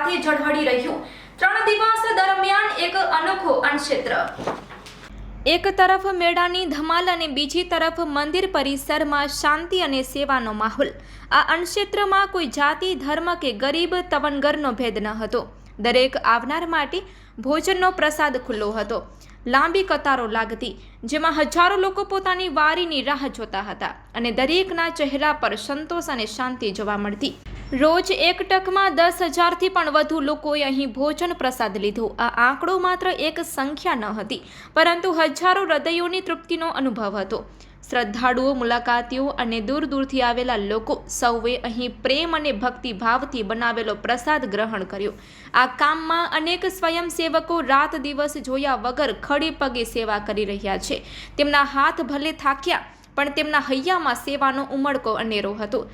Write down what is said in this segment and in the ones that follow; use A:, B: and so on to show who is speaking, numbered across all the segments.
A: સાથે ઝળહળી રહ્યું. ત્રણ દિવસ દરમિયાન એક અનોખો અણક્ષેત્ર એક તરફ મેળાની ધમાલ અને બીજી તરફ મંદિર પરિસરમાં શાંતિ અને સેવાનો માહોલ. આ અણક્ષેત્રમાં કોઈ જાતિ, ધર્મ કે ગરીબ તવનગરનો ભેદ ન હતો. દરેક આવનાર માટે ભોજનનો પ્રસાદ ખુલ્લો હતો. લાંબી કતારો લાગતી, જેમાં હજારો લોકો પોતાની વારીની રાહ જોતા હતા અને દરેકના ચહેરા પર સંતોષ અને શાંતિ જોવા મળતી. રોજ એક ટકમાં દસ હજારથી પણ વધુ લોકોએ અહીં ભોજન પ્રસાદ લીધો. આ આંકડો માત્ર એક સંખ્યા ન હતી, પરંતુ હજારો હૃદયોની તૃપ્તિનો અનુભવ હતો. શ્રદ્ધાળુઓ, મુલાકાતીઓ અને દૂર દૂરથી આવેલા લોકો સૌએ અહીં પ્રેમ અને ભક્તિભાવથી બનાવેલો પ્રસાદ ગ્રહણ કર્યો. આ કામમાં અનેક સ્વયંસેવકો રાત દિવસ જોયા વગર ખડે પગે સેવા કરી રહ્યા છે. તેમના હાથ ભલે થાક્યા, પણ તેમના હૈયામાં સેવાનો ઉમળકો અનેરો હતો.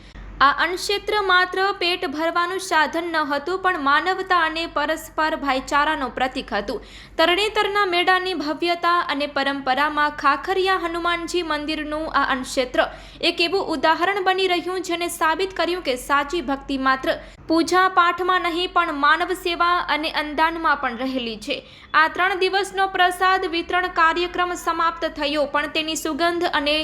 A: આ અણક્ષેત્ર માત્ર પેટ ભરવાનું સાધન ન હતું, પણ માનવતા અને પરસ્પર ભાઈચારાનો પ્રતીક હતું. તરણેતરના મેળાની ભવ્યતા અને પરંપરામાં ખાખરિયા હનુમાનજી મંદિરનું આ અણક્ષેત્ર એક એવું ઉદાહરણ બની રહ્યું જેને સાબિત કર્યું કે સાચી ભક્તિ માત્ર પૂજા પાઠમાં નહીં, પણ માનવ સેવા અને અંદાનમાં પણ રહેલી છે. આ ત્રણ દિવસનો પ્રસાદ વિતરણ કાર્યક્રમ સમાપ્ત થયો, પણ તેની સુગંધ અને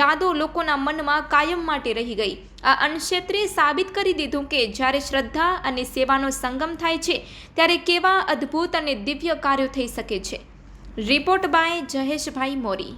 A: યાદો લોકોના મનમાં કાયમ માટે રહી ગઈ. આ અણક્ષેત્રે સાબિત કરી દીધું કે જ્યારે શ્રદ્ધા અને સેવાનો સંગમ થાય છે, ત્યારે કેવા અદ્ભુત અને દિવ્ય કાર્યો થઈ શકે છે. Report by Jaheshbhai Mori.